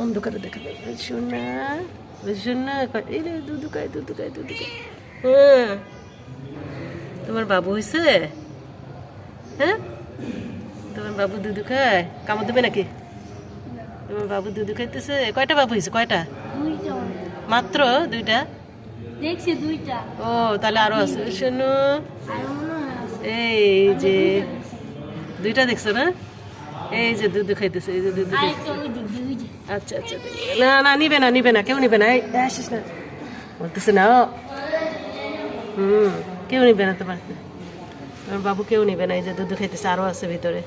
অন্ধকারে দেখা যাবে সোনা সোনা এই রে দুধু খায় দুধু খায় দুধু খায় হ্যাঁ তোমার বাবু হয়েছে হ্যাঁ? তোমার বাবু দুধু খায় কামড় দেবে নাকি? তোমার বাবু দুধু খাইতেছে কয়টা বাবু হয়েছে কয়টা? মাত্র দুইটা? দেখছি দুইটা। ও তাহলে আরও আছে। শোনো এই যে দুইটা দেখছ না? এই যে দুধ খাইতেছে এই যে দুধ দুইটা আচ্ছা আচ্ছা না না নিবে না নিবে না কেউ নিবে না। আসিস না। বলতেছে না হুম কেউ নিবে না তোমার। তোমার বাবু কেউ নিবে না এই যে দুধ খাইতেছে আরও আছে ভিতরে।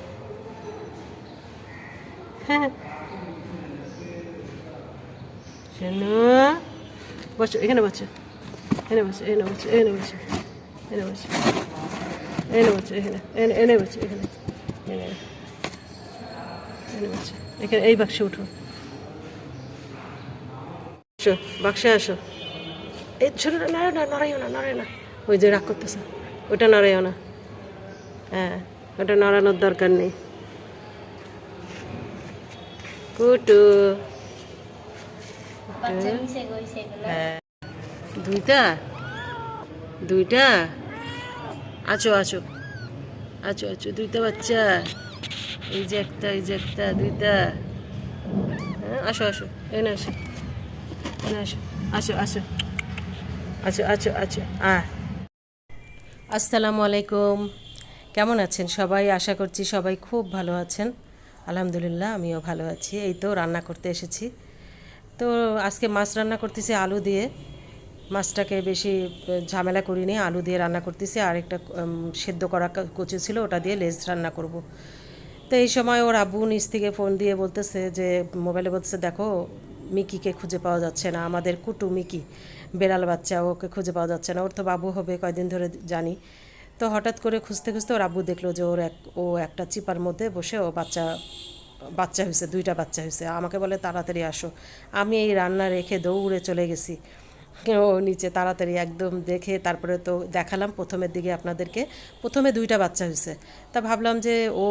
হ্যাঁ। শোনো বসো এখানে বসো। এখানে বসো এখানে বসো এখানে বসো এখানে বসো। এখানে বসো এখানে এখানে এখানে বসো এখানে। এখানে। এখানে এই বাক্সে উঠো। আসো বাক্সে আসো। এই ছোট নড়ে না নড়াইও না নড়ে না। ওই যে রাগ করতেছে। ওটা নড়াইও না। হ্যাঁ ওটা নড়ানোর দরকার নেই। কুটু। হ্যাঁ। দুইটা? দুইটা? আছো আছো। আছো আছো দুইটা বাচ্চা। এই যে একটা, এই যে একটা, দুইটা। হ্যাঁ আসো আসো এনে আসো। এনে আসো আসো আসো। আছো আছো আছো আ। আসসালামু আলাইকুম। কেমন আছেন সবাই? আশা করছি সবাই খুব ভালো আছেন। আলহামদুলিল্লাহ, আমিও ভালো আছি। এই তো রান্না করতে এসেছি। তো আজকে মাছ রান্না করতেছি আলু দিয়ে। মাছটাকে বেশি ঝামেলা করিনি, আলু দিয়ে রান্না করতেছি। আর একটা সেদ্ধ করা কচু ছিল, ওটা দিয়ে লেজ রান্না করব। তো এই সময় ওর আব্বু নিচ থেকে ফোন দিয়ে বলতেছে যে, মোবাইলে বলতেছে, দেখো, মিকিকে খুঁজে পাওয়া যাচ্ছে না। আমাদের কুটু মিকি, বেড়াল বাচ্চা, ওকে খুঁজে পাওয়া যাচ্ছে না। ওর তো বাবু হবে, কয়দিন ধরে জানি। তো হঠাৎ করে খুঁজতে খুঁজতে ওর আব্বু দেখল যে ওর এক ও একটা চিপার মধ্যে বসে ও বাচ্চা বাচ্চা হয়েছে দুইটা বাচ্চা হয়েছে আমাকে বলে, তাড়াতাড়ি আসো। আমি এই রান্না রেখে দৌড়ে চলে গেছি। ও নিচে তাড়াতাড়ি একদম দেখে তারপরে তো দেখালাম প্রথমের দিকে আপনাদেরকে। প্রথমে দুইটা বাচ্চা হয়েছে। তা ভাবলাম যে ও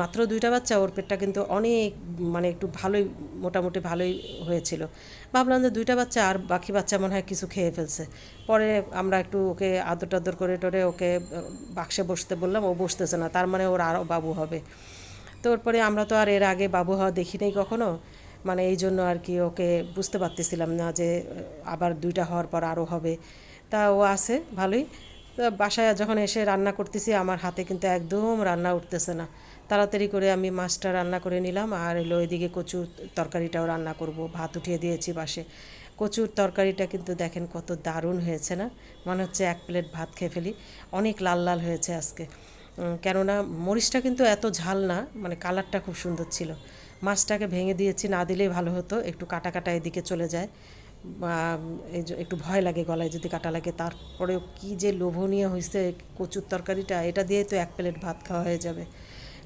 মাত্র দুইটা বাচ্চা, ওর পেটটা কিন্তু অনেক মানে একটু ভালোই, মোটামুটি ভালোই হয়েছিল। ভাবলাম যে দুইটা বাচ্চা আর বাকি বাচ্চা মনে হয় কিছু খেয়ে ফেলছে। পরে আমরা একটু ওকে আদর টাদর করে টরে ওকে বাক্সে বসতে বললাম, ও বসতেছে না, তার মানে ওর আরও বাবু হবে। তো ওরপরে আমরা তো আর এর আগে বাবু হওয়া দেখিনি কখনো। মানে এই জন্য আর কি ওকে বুঝতে পারতেছিলাম না যে আবার দুইটা হওয়ার পর আরও হবে। তা ও আছে, ভালোই। তো বাসায় যখন এসে রান্না করতেছি, আমার হাতে কিন্তু একদম রান্না উঠতেছে না। তাড়াতাড়ি করে আমি মাছটা রান্না করে নিলাম, আর এলো এদিকে কচুর তরকারিটাও রান্না করব। ভাত উঠিয়ে দিয়েছি পাশে কচুর তরকারিটা কিন্তু দেখেন কত দারুণ হয়েছে না? মনে হচ্ছে এক প্লেট ভাত খেয়ে ফেলি। অনেক লাল লাল হয়েছে আজকে। কেননা মরিচটা কিন্তু এত ঝাল না মানে কালারটা খুব সুন্দর ছিল। মাছটাকে ভেঙে দিয়েছি, না দিলেই ভালো হতো, একটু কাটা কাটা এদিকে চলে যায়। এই একটু ভয় লাগে গলায় যদি কাটা লাগে, তারপরেও কি যে লোভনীয় হয়েছে কচুর তরকারিটা, এটা দিয়ে তো এক প্লেট ভাত খাওয়া হয়ে যাবে।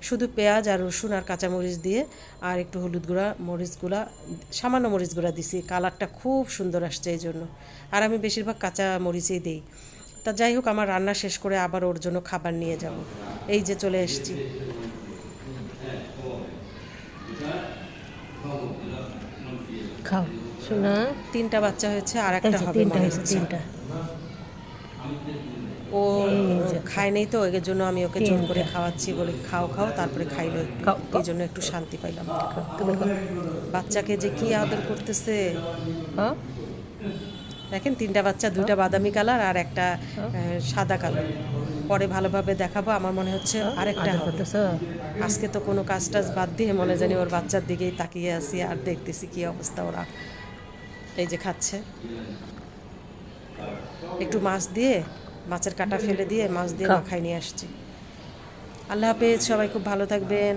শুধু পেঁয়াজ আর রসুন আর কাঁচামরিচ দিয়ে, আর একটু হলুদ গুঁড়া, মরিচ গুঁড়া, সামান্য মরিচ গুঁড়া দিছি। কালারটা খুব সুন্দর আসছে এই জন্য। আর আমি বেশিরভাগ কাঁচা মরিচই দিই। তা যাই হোক আমার রান্না শেষ করে আবার ওর জন্য খাবার নিয়ে যাব। এই যে চলে এসেছি। খাও শোনা। তিনটা বাচ্চা হয়েছে আর একটা হবে তিনটা ও খায় নেই তো এর জন্য আমি ওকে জোর করে খাওয়াচ্ছি বলে খাও খাও তারপরে খাইলো একটু। এই জন্য একটু শান্তি পাইলাম। বাচ্চাকে যে কি আদর করতেছে? হ্যাঁ? দেখেন তিনটা বাচ্চা দুইটা বাদামি কালার আর একটা সাদা কালার। পরে ভালোভাবে দেখাবো আমার মনে হচ্ছে আরেকটা আদর আজকে তো কোনো কাজ টাজ বাদ দিয়ে মনে জানি ওর বাচ্চার দিকেই তাকিয়ে আছি আর দেখতেছি কি অবস্থা ওরা। এই যে খাচ্ছে। একটু মাছ দিয়ে মাছের কাটা ফেলে দিয়ে মাছ দিয়ে। মাখাই নিয়ে আসছি। আল্লাহ হাফেজ সবাই খুব ভালো থাকবেন।